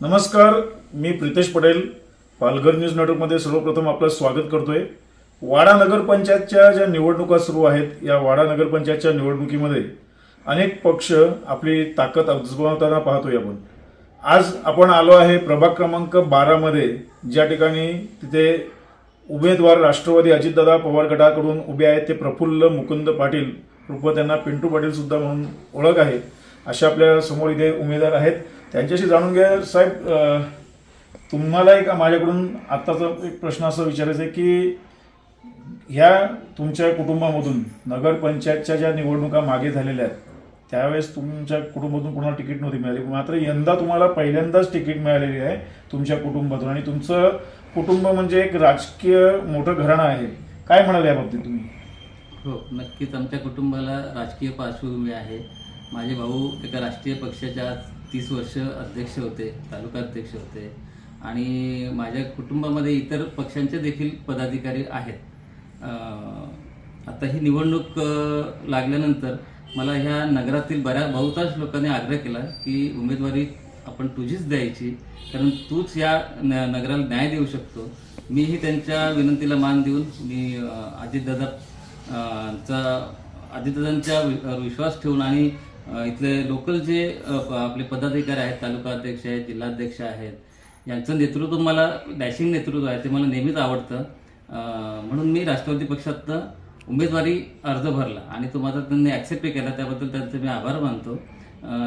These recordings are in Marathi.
नमस्कार मी प्रितेश पटेल. पालघर न्यूज नेटवर्कमध्ये सर्वप्रथम आपलं स्वागत करतोय. वाडा नगरपंचायतच्या ज्या निवडणुका सुरू आहेत या वाडा नगरपंचायतच्या निवडणुकीमध्ये अनेक पक्ष आपली ताकद अजमावताना पाहतोय आपण. आज आपण आलो आहे प्रभाग क्रमांक बारामध्ये. ज्या ठिकाणी तिथे उमेदवार राष्ट्रवादी अजितदादा पवार गटाकडून उभे आहेत ते प्रफुल्ल मुकुंद पाटील. रूप त्यांना पिंटू पाटील सुद्धा म्हणून ओळख आहे. अशा आपल्यासमोर इथे उमेदवार आहेत. त्यांच्याशी जाणून घ्या. साहेब अं, तुम्हाला एक माझ्याकडून आत्ताचा एक प्रश्न असा विचारायचा आहे की ह्या तुमच्या कुटुंबामधून नगरपंचायतच्या ज्या निवडणुका मागे झालेल्या आहेत त्यावेळेस तुमच्या कुटुंबातून कोणाला तिकीट नव्हती मिळाली? मात्र यंदा तुम्हाला पहिल्यांदाच तिकीट मिळालेली आहे तुमच्या कुटुंबातून आणि तुमचं कुटुंब म्हणजे एक राजकीय मोठं घराणं आहे. काय म्हणाल या बाबतीत तुम्ही? हो नक्कीच. आमच्या कुटुंबाला राजकीय पार्श्वभूमी आहे. माझे भाऊ एका राष्ट्रीय पक्षाच्या तीस वर्ष अध्यक्ष होते तालुका अध्यक्ष होते. आणि माझ्या कुटुंबामध्ये इतर पक्षांचे देखील पदाधिकारी आहेत. आता ही निवडणूक लागल्यानंतर मला ह्या नगरातील बऱ्याच बहुतांश लोकांनी आग्रह केला की उमेदवारी आपण तुझीच द्यायची कारण तूच या न- नगराला न्याय देऊ शकतो. मीही त्यांच्या विनंतीला मान देऊन मी अजितदादा चा अजितदादांचा वि- विश्वास ठेवून आणि इथले लोकल जे प- आपले पदाधिकारी आहेत तालुका अध्यक्ष आहेत जिल्हाध्यक्ष आहेत यांचं नेतृत्व मला डॅशिंग नेतृत्व आहे ते मला नेहमीच आवडतं. म्हणून मी राष्ट्रवादी पक्षात उमेदवारी अर्ज भरला आणि तो माझा त्यांनी ॲक्सेप्ट केला त्याबद्दल त्यांचे मी आभार मानतो.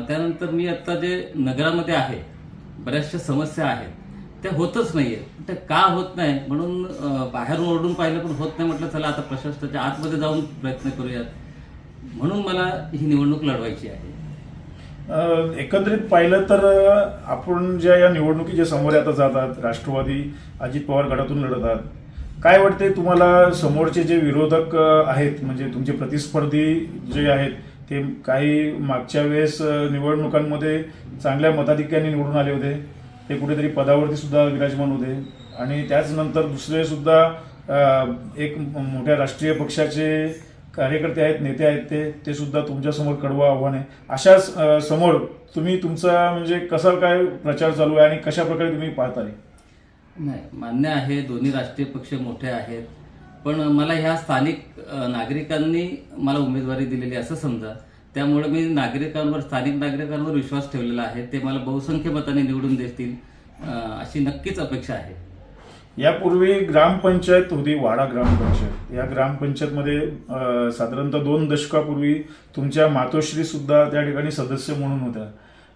त्यानंतर मी आत्ता जे नगरामध्ये आहे बऱ्याचशा समस्या आहेत त्या होतच नाही आहेत त्या का होत नाही? म्हणून बाहेरून ओरडून पाहिलं पण होत नाही म्हटलं चला आता प्रशासनाच्या आतमध्ये जाऊन प्रयत्न करूयात. म्हणून मला ही निवडणूक लढवायची आहे. एकत्रित एकंदरीत पाहिलं तर आपण ज्या या निवडणुकीच्या समोर आता जातात राष्ट्रवादी अजित पवार गटातून लढतात काय वाटते तुम्हाला समोरचे जे विरोधक आहेत म्हणजे तुमचे प्रतिस्पर्धी जे आहेत ते काही मागच्या वेळेस निवडणुकांमध्ये चांगल्या मताधिक्याने निवडून आले होते. ते कुठेतरी पदावरती सुद्धा विराजमान होते. आणि त्याचनंतर दुसरे सुद्धा एक मोठ्या राष्ट्रीय पक्षाचे कार्यकर्ते आहेत नेते आहेत ते ते सुद्धा तुमच्यासमोर कडवं आव्हान आहे. अशा समोर तुम्ही तुमचा म्हणजे कसा काय प्रचार चालू आहे आणि कशा प्रकारे तुम्ही पाहताय नाही मान्य आहे दोन्ही राष्ट्रीय पक्ष मोठे आहेत. पण मला ह्या स्थानिक नागरिकांनी मला उमेदवारी दिलेली असं समजा. त्यामुळे मी नागरिकांवर स्थानिक नागरिकांवर विश्वास ठेवलेला आहे. ते मला बहुसंख्य मताने निवडून देतील अशी नक्कीच अपेक्षा आहे. यापूर्वी ग्रामपंचायत होती वाडा ग्रामपंचायत. या ग्रामपंचायतमध्ये साधारणतः दोन दशकापूर्वी तुमच्या मातोश्री सुद्धा त्या ठिकाणी सदस्य म्हणून होत्या.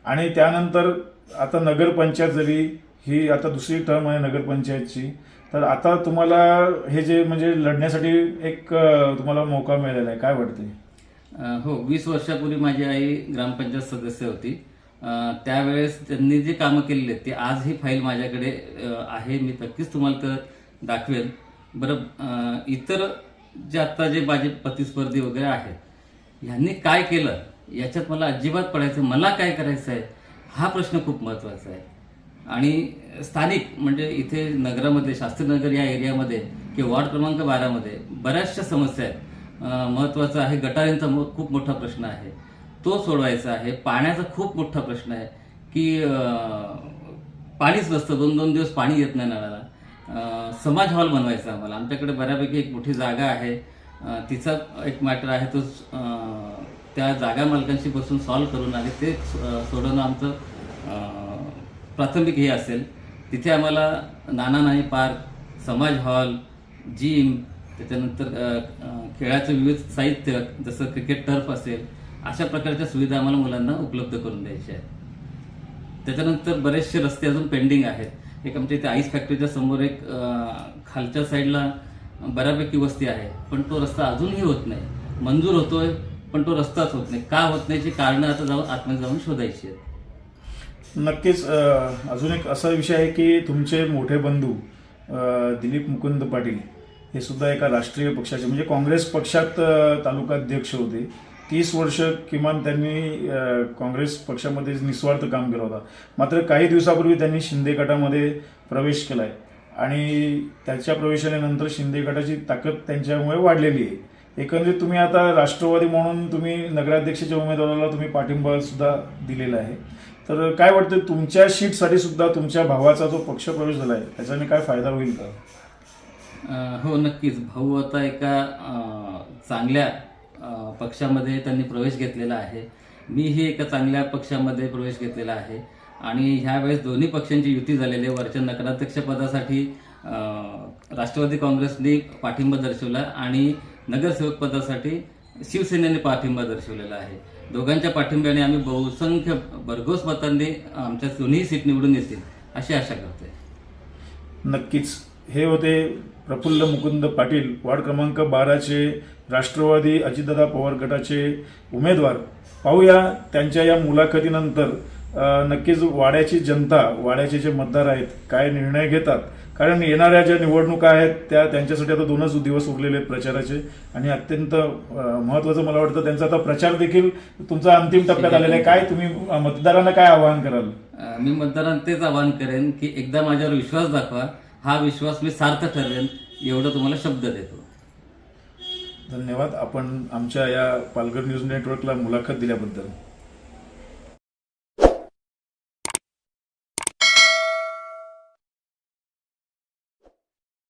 आणि त्यानंतर आता नगरपंचायत झाली ही आता दुसरी टर्म आहे नगरपंचायतची तर आता तुम्हाला हे जे म्हणजे लढण्यासाठी एक तुम्हाला मौका मिळालेला आहे. काय वाटते हो वीस वर्षापूर्वी माझी आई ग्रामपंचायत सदस्य होती. त्यावेळेस त्यांनी जी कामं केलेली आहेत ती आज ही फाईल माझ्याकडे आहे. मी नक्कीच तुम्हाला तर दाखवेन. बरं इतर जे आत्ता जे माझे प्रतिस्पर्धी वगैरे आहेत ह्यांनी काय केलं? याच्यात मला अजिबात पडायचं मला काय करायचं आहे? हा प्रश्न खूप महत्त्वाचा आहे. आणि स्थानिक म्हणजे इथे नगरामध्ये शास्त्रीनगर या एरियामध्ये किंवा वॉर्ड क्रमांक बारामध्ये बऱ्याचशा समस्या आहेत. महत्त्वाचं आहे. गटारींचा मो- खूप मोठा प्रश्न आहे. तो सोडवायचा आहे. पाण्याचा खूप मोठा प्रश्न आहे की पाणीच नसतं. दोन दोन दिवस पाणी येत नाही नळाला. समाज हॉल बनवायचा आम्हाला. आमच्याकडे बऱ्यापैकी एक मोठी जागा आहे. तिचा एक मॅटर आहे. तो त्या जागा मालकांशी बसून सॉल्व्ह करून आणि ते सोडवणं आमचं प्राथमिक हे असेल. तिथे आम्हाला नाना नानी पार्क समाज हॉल जिम त्याच्यानंतर खेळाचं विविध साहित्य जसं क्रिकेट टर्फ असेल अशा प्रकारच्या सुविधा आम्हाला मुलांना उपलब्ध करून द्यायच्या आहेत. त्याच्यानंतर बरेचसे रस्ते अजून पेंडिंग आहेत. एक आमच्या इथे आईस फॅक्टरीच्या समोर एक खालच्या साईडला बऱ्यापैकी वस्ती आहे. पण तो रस्ता अजूनही होत नाही. मंजूर होतोय पण तो रस्ताच होत नाही. का होत नाही कारणं आता जाऊन आतमध्ये जाऊन शोधायची आहेत. नक्कीच अजून एक असा विषय आहे की तुमचे मोठे बंधू दिलीप मुकुंद पाटील हे सुद्धा एका राष्ट्रीय पक्षाचे म्हणजे काँग्रेस पक्षात तालुका अध्यक्ष होते. तीस वर्ष किमान त्यांनी काँग्रेस पक्षामध्ये निस्वार्थ काम केलं होता. मात्र काही दिवसापूर्वी त्यांनी शिंदे गटामध्ये प्रवेश केला आहे आणि त्याच्या प्रवेशानंतर शिंदे गटाची ताकद त्यांच्यामुळे वाढलेली आहे. एकंदरीत तुम्ही आता राष्ट्रवादी म्हणून तुम्ही नगराध्यक्षाच्या उमेदवाराला तुम्ही पाठिंबा सुद्धा दिलेला आहे. तर काय वाटतं तुमच्या शीटसाठी सुद्धा तुमच्या भावाचा जो पक्ष प्रवेश झाला आहे त्याच्याने काय फायदा होईल का? हो नक्कीच. भाऊ आता एका चांगल्या पक्षामध्ये त्यांनी प्रवेश घेतलेला आहे. मीही एका चांगल्या पक्षामध्ये प्रवेश घेतलेला आहे. आणि ह्यावेळेस दोन्ही पक्षांची युती झालेली आहे. वरच्या नगराध्यक्षपदासाठी राष्ट्रवादी काँग्रेसने पाठिंबा दर्शवला आणि नगरसेवक पदासाठी शिवसेनेने पाठिंबा दर्शवलेला आहे. दोघांच्या पाठिंब्याने आम्ही बहुसंख्य भरघोस मतांनी आमच्या दोन्ही सीट निवडून येतील अशी आशा करतोय. नक्कीच. हे होते प्रफुल्ल मुकुंद पाटील वार्ड क्रमांक बाराचे राष्ट्रवादी अजितदादा पवार गटाचे उमेदवार. पाहूया त्यांच्या या मुलाखतीनंतर नक्कीच वाड्याची जनता वाड्याचे जे मतदार आहेत काय निर्णय घेतात? कारण येणाऱ्या ज्या निवडणुका आहेत त्या त्यांच्यासाठी आता दोनच दिवस उरलेले आहेत प्रचाराचे आणि अत्यंत महत्त्वाचं महत्वाचं मला वाटतं त्यांचा आता प्रचार देखील तुमचा अंतिम टप्प्यात आलेला आहे. काय तुम्ही मतदारांना काय आवाहन कराल? मी मतदारांना तेच आवाहन करेन की एकदा माझ्यावर विश्वास दाखवा. हा विश्वास मी सार्थ ठरेल एवढं तुम्हाला शब्द देतो. धन्यवाद. आपण आमच्या या पालघर न्यूज नेटवर्कला मुलाखत दिल्याबद्दल.